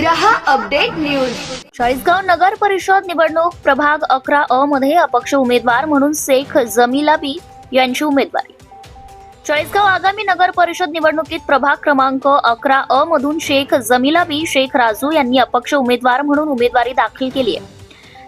रहा update news. Chalisgaon नगर परिषद निवडणूक प्रभाग अकरा अ मध्ये अपक्ष उमेदवार म्हणून शेख जमिलाबी यांची उमेदवारी. चाळीसगाव आगामी नगर परिषद निवडणुकीत प्रभाग क्रमांक अकरा अ मधून शेख जमिलाबी शेख राजू यांनी अपक्ष उमेदवार म्हणून उमेदवारी दाखल केली आहे.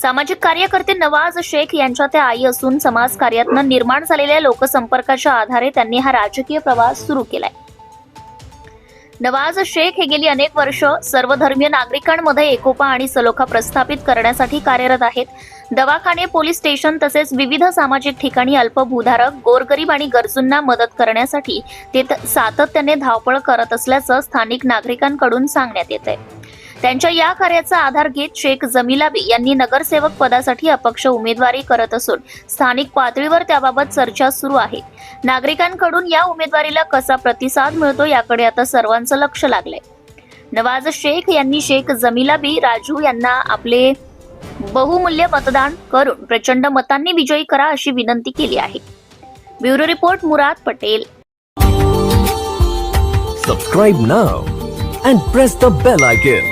सामाजिक कार्यकर्ते नवाज शेख यांच्या त्या आई असून समाज कार्यातनं निर्माण झालेल्या लोकसंपर्काच्या आधारे त्यांनी हा राजकीय प्रवास सुरू केलाय. नवाज शेख हे गेली अनेक वर्ष सर्वधर्मीय नागरिकांमध्ये एकोपा आणि सलोखा प्रस्थापित करण्यासाठी कार्यरत आहेत. दवाखाने पोलीस स्टेशन तसेच विविध सामाजिक ठिकाणी अल्पभूधारक गोरगरीब आणि गरजूंना मदत करण्यासाठी ते सातत्याने धावपळ करत असल्याचं स्थानिक नागरिकांकडून सांगण्यात येत आहे त्यांच्या या कार्याचा आधार घेत शेख जमिलाबी यांनी नगरसेवक पदासाठी अपक्ष उमेदवारी करत असून स्थानिक पातळीवर त्याबाबत चर्चा सुरू आहे. नागरिकांकडून या उमेदवारीला कसा प्रतिसाद मिळतो याकडे आता सर्वांचं लक्ष लागलंय. नवाज शेख यांनी शेख जमिलाबी राजू यांना आपले बहुमूल्य मतदान करून प्रचंड मतांनी विजयी करा अशी विनंती केली आहे. Bureau report Murad Patel. Subscribe now and press the bell icon